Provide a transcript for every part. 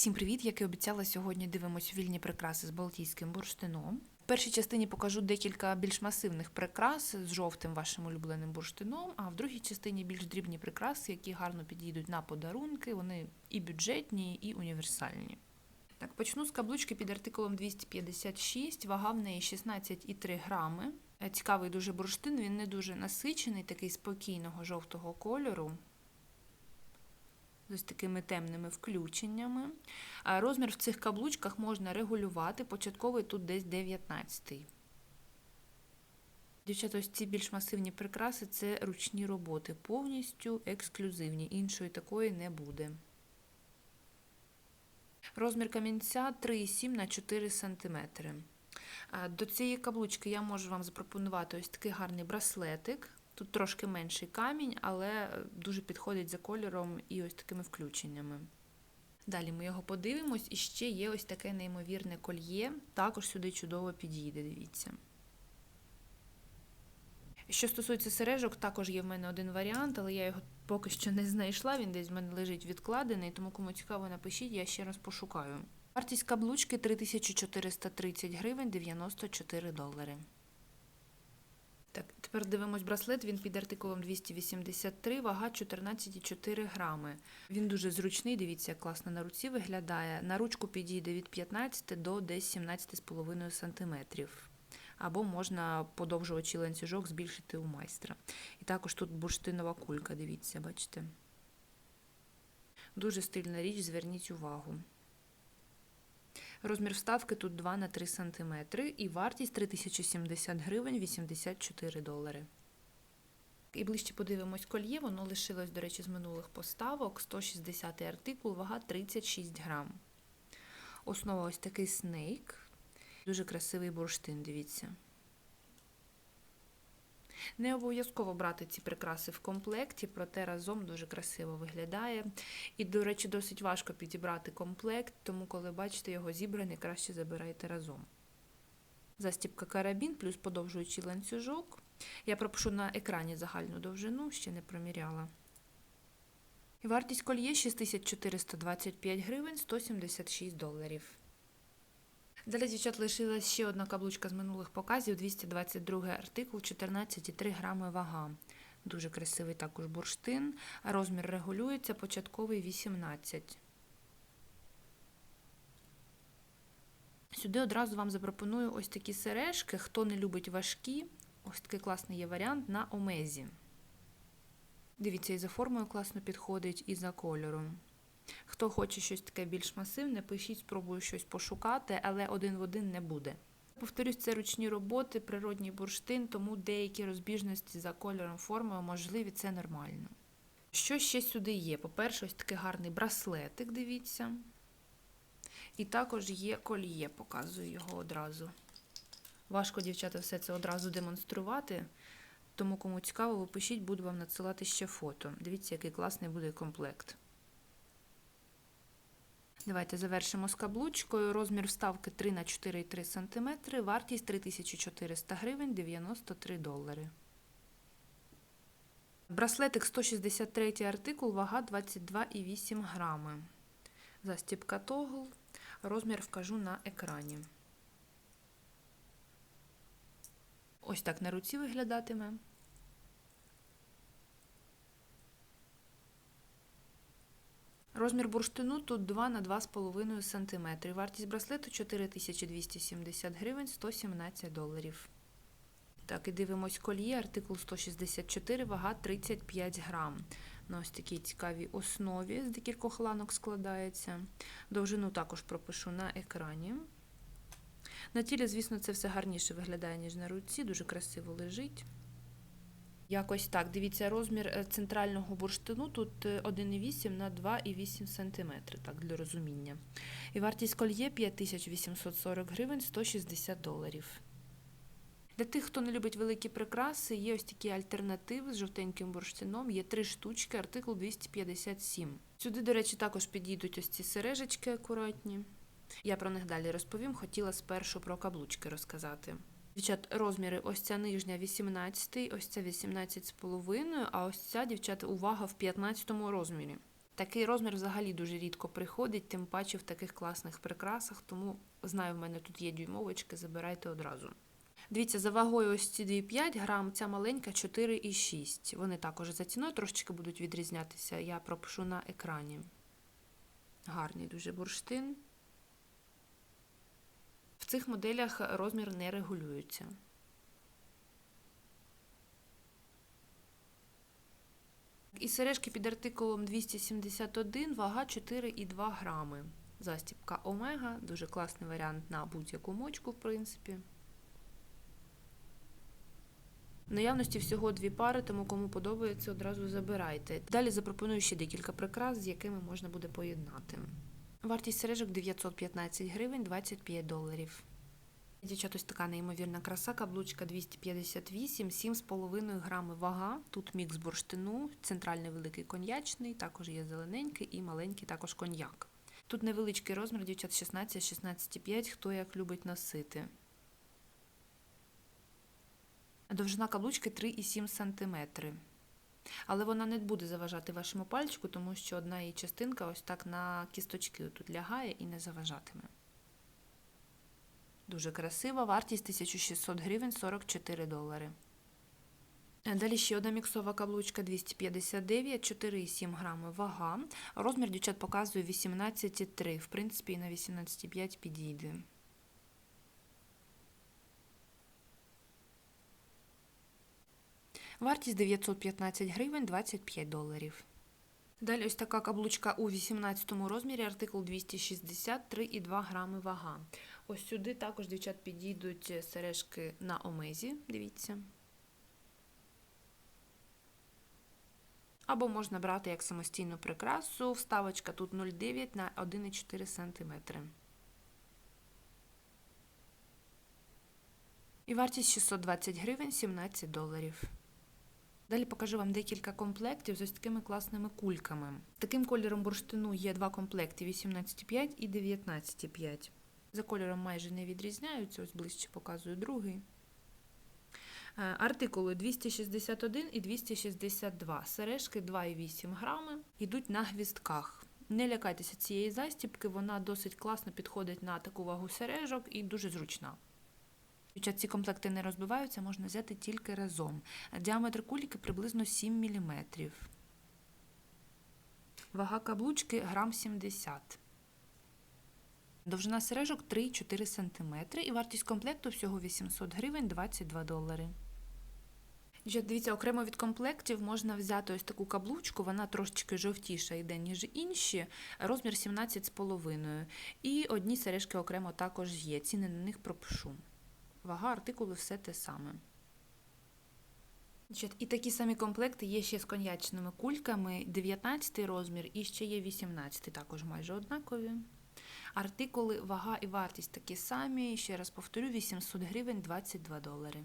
Всім привіт! Як і обіцяла, сьогодні дивимося вільні прикраси з балтійським бурштином. В першій частині покажу декілька більш масивних прикрас з жовтим вашим улюбленим бурштином, а в другій частині більш дрібні прикраси, які гарно підійдуть на подарунки. Вони і бюджетні, і універсальні. Так, почну з каблучки під артикулом 256, вага в неї 16,3 грами. Цікавий дуже бурштин, він не дуже насичений, такий спокійного жовтого кольору ось такими темними включеннями. Розмір в цих каблучках можна регулювати. Початковий тут десь 19. Дівчата, ось ці більш масивні прикраси це ручні роботи, повністю ексклюзивні, іншої такої не буде. Розмір камінця 3,7 на 4 см. До цієї каблучки я можу вам запропонувати ось такий гарний браслетик. Тут трошки менший камінь, але дуже підходить за кольором і ось такими включеннями. Далі ми його подивимось, і ще є ось таке неймовірне кольє, також сюди чудово підійде, дивіться. Що стосується сережок, також є в мене один варіант, але я його поки що не знайшла, він десь в мене лежить відкладений, тому кому цікаво, напишіть, я ще раз пошукаю. Вартість каблучки 3430 гривень 94 долари. Так, тепер дивимось браслет. Він під артикулом 283, вага 14,4 грами. Він дуже зручний, дивіться, як класно на руці виглядає. На ручку підійде від 15 до десь 17,5 см. Або можна подовжувачі ланцюжок збільшити у майстра. І також тут бурштинова кулька, дивіться, бачите? Дуже стильна річ, зверніть увагу. Розмір вставки тут 2 на 3 см і вартість 3070 гривень 84 долари. І ближче подивимось кольє, воно лишилось, до речі, з минулих поставок. 160 артикул, вага 36 грам. Основа ось такий снейк. Дуже красивий бурштин, дивіться. Не обов'язково брати ці прикраси в комплекті, проте разом дуже красиво виглядає. І, до речі, досить важко підібрати комплект, тому коли бачите його зібраний, краще забирайте разом. Застібка карабін плюс подовжуючий ланцюжок. Я пропишу на екрані загальну довжину, ще не проміряла. І вартість кольє 6425 гривень 176 доларів. Далі, дівчат, лишилась ще одна каблучка з минулих показів, 222 артикул, 14,3 грами вага. Дуже красивий також бурштин. Розмір регулюється, початковий 18. Сюди одразу вам запропоную ось такі сережки. Хто не любить важкі, ось такий класний є варіант на омезі. Дивіться, і за формою класно підходить, і за кольором. Хто хоче щось таке більш масивне, пишіть, спробую щось пошукати, але один в один не буде. Повторюсь, це ручні роботи, природній бурштин, тому деякі розбіжності за кольором формою можливі, це нормально. Що ще сюди є? По-перше, ось такий гарний браслетик, дивіться. І також є коліє, показую його одразу. Важко, дівчата, все це одразу демонструвати, тому кому цікаво, ви пишіть, буду вам надсилати ще фото. Дивіться, який класний буде комплект. Давайте завершимо з каблучкою. Розмір вставки 3 на 4,3 см, вартість 3400 гривень 93 долари. Браслетик 163 артикул, вага 22,8 грами. Застібка тогл. Розмір вкажу на екрані. Ось так на руці виглядатиме. Розмір бурштину тут 2 на 2,5 см. Вартість браслету 4270 гривень 117 доларів. Так, і дивимось кольє, артикул 164, вага 35 грам. На ось такій цікавій основі з декількох ланок складається. Довжину також пропишу на екрані. На тілі, звісно, це все гарніше виглядає, ніж на руці, дуже красиво лежить. Якось так. Дивіться, розмір е, центрального бурштину тут 1,8 на 2,8 см, так, для розуміння. І вартість кольє 5840 гривень 160 доларів. Для тих, хто не любить великі прикраси, є ось такі альтернативи з жовтеньким бурштином. Є три штучки, артикул 257. Сюди, до речі, також підійдуть ось ці сережечки акуратні. Я про них далі розповім, хотіла спершу про каблучки розказати. Дівчат, розміри, ось ця нижня 18, ось ця 18,5, а ось ця, дівчата, увага в 15 розмірі. Такий розмір взагалі дуже рідко приходить, тим паче в таких класних прикрасах, тому знаю, в мене тут є дюймовочки, забирайте одразу. Дивіться, за вагою ось ці 2,5 грам, ця маленька 4,6. Вони також за ціною трошечки будуть відрізнятися, я пропишу на екрані. Гарний дуже бурштин. Цих моделях розмір не регулюється. І сережки під артикулом 271, вага 4,2 грами. Застібка Омега, дуже класний варіант на будь-яку мочку, в принципі. В наявності всього дві пари, тому кому подобається, одразу забирайте. Далі запропоную ще декілька прикрас, з якими можна буде поєднати. Вартість сережок 915 гривень 25 доларів. Дівчат, ось така неймовірна краса, каблучка 258, 7,5 грами вага. Тут мікс бурштину, центральний великий коньячний, також є зелененький і маленький також коньяк. Тут невеличкий розмір, дівчат 16-16,5, хто як любить носити. Довжина каблучки 3,7 см. Але вона не буде заважати вашому пальчику, тому що одна її частинка ось так на кісточки тут лягає і не заважатиме. Дуже красива, вартість 1600 гривень 44 долари. Далі ще одна міксова каблучка 259, 4,7 грами вага. Розмір дівчат показує 18,3. В принципі, і на 18,5 підійде. Вартість 915 гривень 25 доларів. Далі ось така каблучка у 18 розмірі, артикул 263,2 грами вага. Ось сюди також, дівчат, підійдуть сережки на омезі, дивіться. Або можна брати як самостійну прикрасу. Вставочка тут 0,9 на 1,4 см. І вартість 620 гривень 17 доларів. Далі покажу вам декілька комплектів з ось такими класними кульками. Таким кольором бурштину є два комплекти 18,5 і 19,5. За кольором майже не відрізняються, ось ближче показую другий. Е, Артикули 261 і 262. Сережки 2,8 грами. Йдуть на гвістках. Не лякайтеся цієї застібки, вона досить класно підходить на таку вагу сережок і дуже зручна. Хоча ці комплекти не розбиваються, можна взяти тільки разом. Діаметр кульки приблизно 7 мм. Вага каблучки грам 70 Довжина сережок 3-4 см і вартість комплекту всього 800 гривень 22 долари. Дивіться, окремо від комплектів можна взяти ось таку каблучку, вона трошечки жовтіша йде, ніж інші, розмір 17,5. І одні сережки окремо також є. Ціни на них пропишу. Вага артикулу все те саме. І такі самі комплекти є ще з коньячними кульками, 19 розмір і ще є 18 також майже однакові. Артикули, вага і вартість такі самі. Ще раз повторю, 800 гривень 22 долари.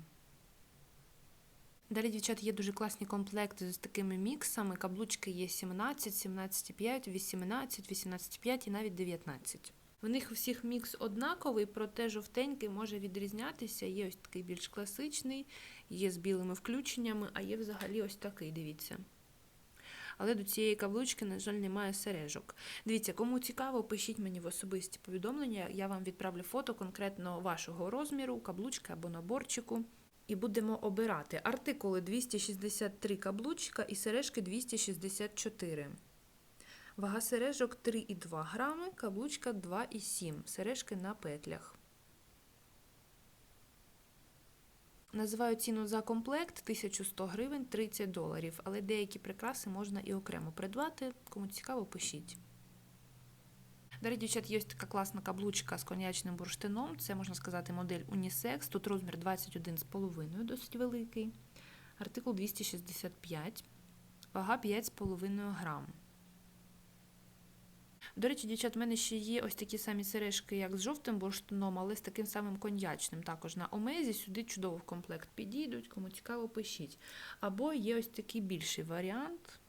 Далі, дівчат, є дуже класні комплекти з такими міксами. Каблучки є 17, 17,5, 18, 18,5 і навіть 19. В них всіх мікс однаковий, проте жовтенький може відрізнятися. Є ось такий більш класичний, є з білими включеннями, а є взагалі ось такий, дивіться. Але до цієї каблучки, на жаль, немає сережок. Дивіться, кому цікаво, пишіть мені в особисті повідомлення, я вам відправлю фото конкретно вашого розміру, каблучки або наборчику. І будемо обирати артикули 263 каблучка і сережки 264. Вага сережок 3,2 грами, каблучка 2,7, сережки на петлях. Називаю ціну за комплект 1100 гривень 30 доларів, але деякі прикраси можна і окремо придбати. Кому цікаво, пишіть. Далі, дівчат, є така класна каблучка з коньячним бурштином. Це, можна сказати, модель Unisex. Тут розмір 21,5, досить великий. Артикул 265, вага 5,5 грам. До речі, дівчат, в мене ще є ось такі самі сережки, як з жовтим бурштином, але з таким самим коньячним. Також на омезі сюди чудово в комплект підійдуть, кому цікаво, пишіть. Або є ось такий більший варіант.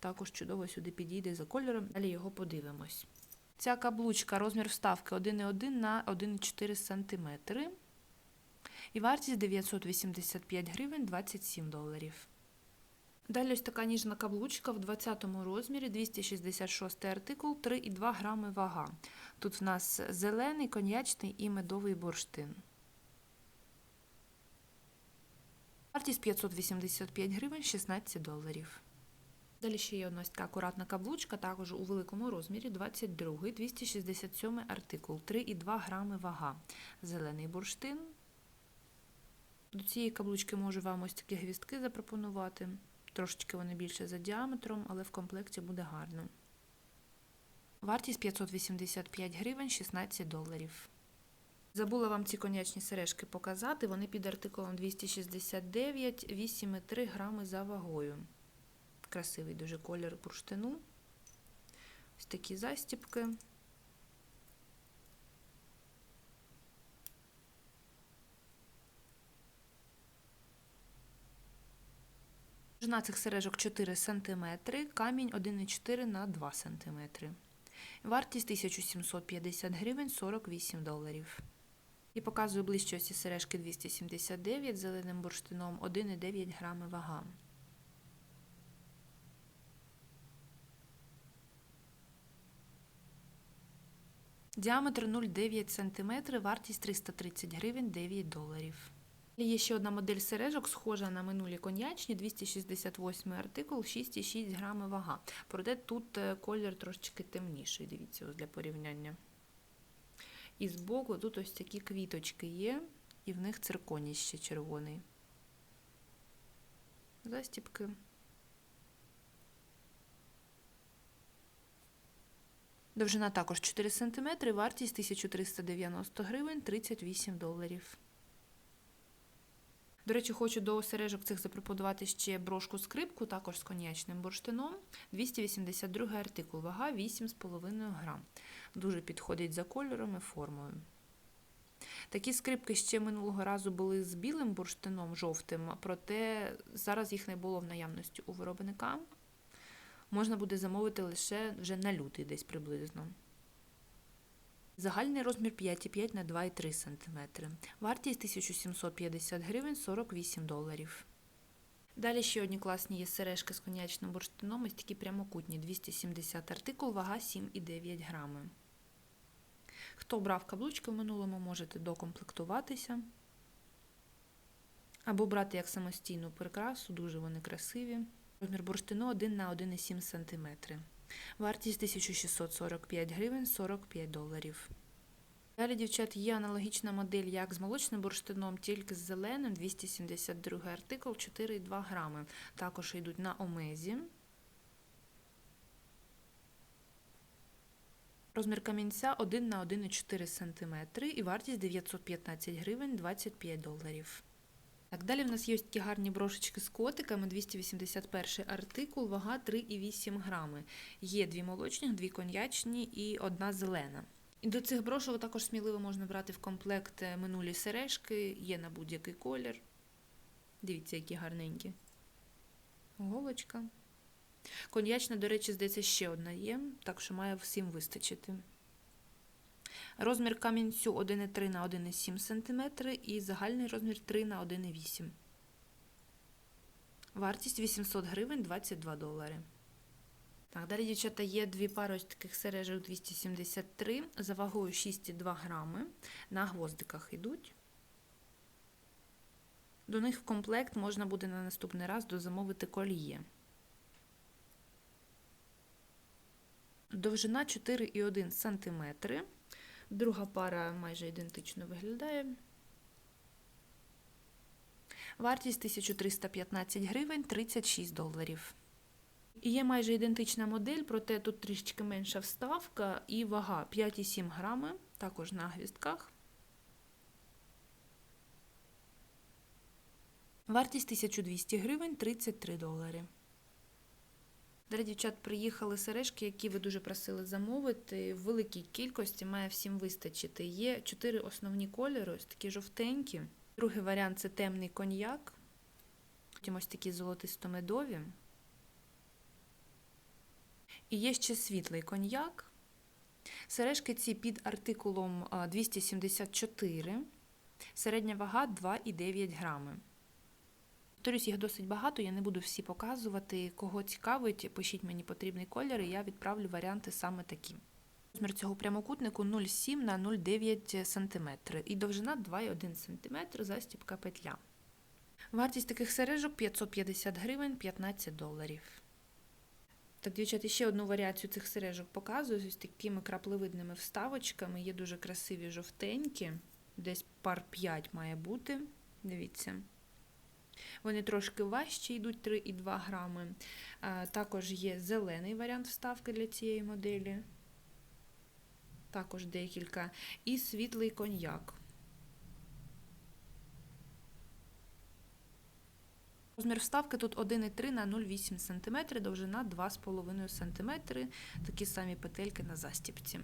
Також чудово сюди підійде за кольором, далі його подивимось. Ця каблучка, розмір вставки 1,1 на 1,4 см. І вартість 985 гривень 27 доларів. Далі ось така ніжна каблучка в 20 розмірі, 266 артикул, 3,2 грами вага. Тут в нас зелений, коньячний і медовий бурштин. Вартість 585 гривень, 16 доларів. Далі ще є одна така акуратна каблучка, також у великому розмірі, 22, 267 артикул, 3,2 грами вага. Зелений бурштин. До цієї каблучки можу вам ось такі гвістки запропонувати. Трошечки вони більше за діаметром, але в комплекті буде гарно. Вартість 585 гривень, 16 доларів. Забула вам ці конячні сережки показати. Вони під артикулом 269, 8,3 грами за вагою. Красивий дуже колір бурштину. Ось такі застіпки. Довжина цих сережок 4 см, камінь 1,4 на 2 см. Вартість 1750 гривень 48 доларів. І показую ближче ці сережки 279 з зеленим бурштином 1,9 грами вага. Діаметр 0,9 см, вартість 330 гривень 9 доларів. Є ще одна модель сережок, схожа на минулі коньячні, 268 артикул, 6,6 грами вага. Проте тут е, колір трошечки темніший, дивіться, ось для порівняння. І збоку тут ось такі квіточки є, і в них цирконій ще червоний. Застіпки. Довжина також 4 см, вартість 1390 гривень 38 доларів. До речі, хочу до сережок цих запропонувати ще брошку скрипку, також з коньячним бурштином. 282 артикул, вага 8,5 грам. Дуже підходить за кольором і формою. Такі скрипки ще минулого разу були з білим бурштином жовтим, проте зараз їх не було в наявності у виробника. Можна буде замовити лише вже на лютий десь приблизно. Загальний розмір 5,5 на 2,3 см. Вартість 1750 гривень 48 доларів. Далі ще одні класні є сережки з конячним бурштином, ось такі прямокутні 270 артикул, вага 7,9 грами. Хто брав каблучки в минулому, можете докомплектуватися. Або брати як самостійну прикрасу, дуже вони красиві. Розмір бурштину 1 на 1,7 см. Вартість 1645 гривень 45 доларів. Далі, дівчат, є аналогічна модель, як з молочним бурштином, тільки з зеленим 272 артикул 4,2 грами. Також йдуть на омезі. Розмір камінця 1 на 1,4 см і вартість 915 гривень 25 доларів. Так, далі в нас є такі гарні брошечки з котиками, 281 артикул, вага 3,8 грами. Є дві молочні, дві коньячні і одна зелена. І до цих брошок також сміливо можна брати в комплект минулі сережки, є на будь-який колір. Дивіться, які гарненькі. Голочка. Коньячна, до речі, здається, ще одна є, так що має всім вистачити. Розмір камінцю 1,3 на 1,7 см і загальний розмір 3 на 1,8 Вартість 800 гривень 22 долари. Так, Далі, дівчата, є дві пари таких сережок 273 за вагою 6,2 грами. На гвоздиках йдуть. До них в комплект можна буде на наступний раз дозамовити коліє. Довжина 4,1 см. Друга пара майже ідентично виглядає. Вартість 1315 гривень 36 доларів. І є майже ідентична модель, проте тут трішечки менша вставка і вага 5,7 грами, також на гвістках. Вартість 1200 гривень 33 долари. Далі, дівчат, приїхали сережки, які ви дуже просили замовити. В великій кількості має всім вистачити. Є чотири основні кольори, ось такі жовтенькі. Другий варіант це темний коньяк. Потім ось такі золотисто-медові. І є ще світлий коньяк. Сережки ці під артикулом 274, середня вага 2,9 грами. Повторюсь, їх досить багато, я не буду всі показувати. Кого цікавить, пишіть мені потрібний колір, і я відправлю варіанти саме такі. Розмір цього прямокутнику 0,7 на 0,9 см і довжина 2,1 см застібка петля. Вартість таких сережок 550 гривень 15 доларів. Так, дівчата, ще одну варіацію цих сережок показую з такими краплевидними вставочками. Є дуже красиві жовтенькі, десь пар 5 має бути. Дивіться. Вони трошки важчі, йдуть 3,2 грами. Також є зелений варіант вставки для цієї моделі. Також декілька. І світлий коньяк. Розмір вставки тут 1,3 на 0,8 см, довжина 2,5 см, такі самі петельки на застіпці.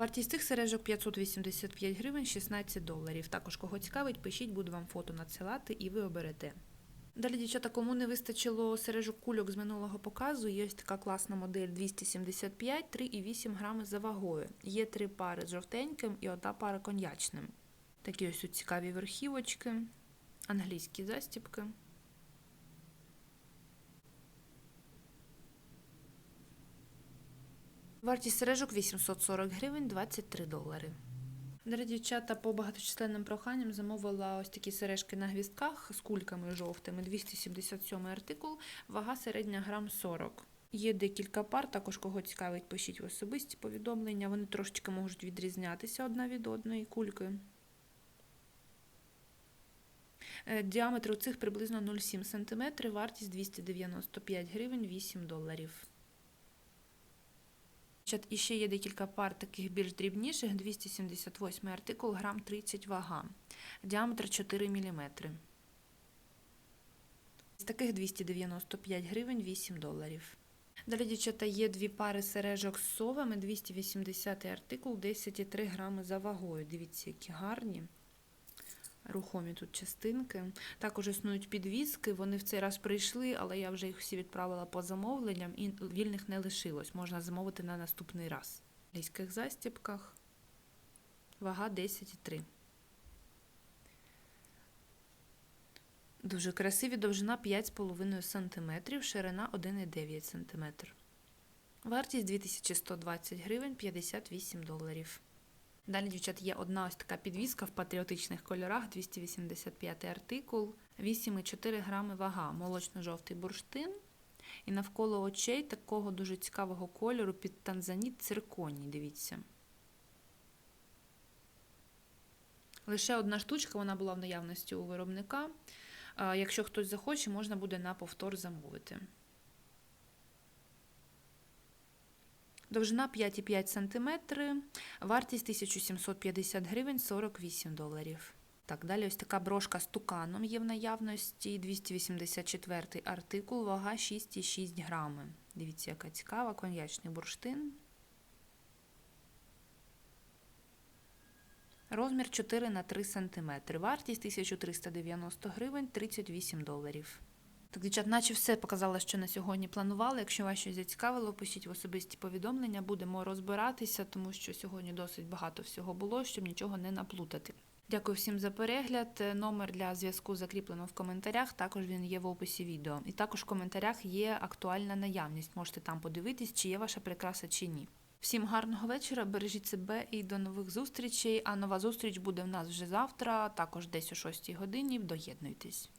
Вартість цих сережок 585 гривень 16 доларів. Також кого цікавить, пишіть, буду вам фото надсилати і ви оберете. Далі, дівчата, кому не вистачило сережок кульок з минулого показу, є така класна модель 275, 3,8 грами за вагою. Є три пари з жовтеньким і одна пара коньячним. Такі ось тут цікаві верхівочки, англійські застібки. Вартість сережок 840 гривень 23 долари. Дорогі дівчата, по багаточисленним проханням замовила ось такі сережки на гвістках з кульками жовтими, 277 артикул, вага середня грам 40. Є декілька пар, також кого цікавить, пишіть в особисті повідомлення. Вони трошечки можуть відрізнятися одна від одної кульки. Е, Діаметр у цих приблизно 0,7 см, вартість 295 гривень 8 доларів. І ще є декілька пар таких більш дрібніших, 278 артикул, грам 30 вага, діаметр 4 мм. З таких 295 гривень 8 доларів. Далі, дівчата, є дві пари сережок з совами, 280 артикул, 10,3 грами за вагою. Дивіться, які гарні. Рухомі тут частинки. Також існують підвіски. Вони в цей раз прийшли, але я вже їх всі відправила по замовленням і вільних не лишилось. Можна замовити на наступний раз. В ліських застібках. Вага 10,3. Дуже красиві, довжина 5,5 см, ширина 1,9 см. Вартість 2120 гривень 58 доларів. Далі, дівчат, є одна ось така підвіска в патріотичних кольорах, 285 артикул, 8,4 грами вага, молочно-жовтий бурштин. І навколо очей такого дуже цікавого кольору під танзаніт цирконій, дивіться. Лише одна штучка, вона була в наявності у виробника. Якщо хтось захоче, можна буде на повтор замовити. Довжина 5,5 см, вартість 1750 гривень 48 доларів. Так, далі ось така брошка з туканом є в наявності, 284 артикул, вага 6,6 грами. Дивіться, яка цікава, коньячний бурштин. Розмір 4 на 3 см. Вартість 1390 гривень 38 доларів. Так, дівчат, наче все показала, що на сьогодні планувала. Якщо вас щось зацікавило, пишіть в особисті повідомлення, будемо розбиратися, тому що сьогодні досить багато всього було, щоб нічого не наплутати. Дякую всім за перегляд. Номер для зв'язку закріплено в коментарях. Також він є в описі відео. І також в коментарях є актуальна наявність. Можете там подивитись, чи є ваша прикраса чи ні. Всім гарного вечора, бережіть себе і до нових зустрічей. А нова зустріч буде в нас вже завтра, також десь о 6 годині. Доєднуйтесь.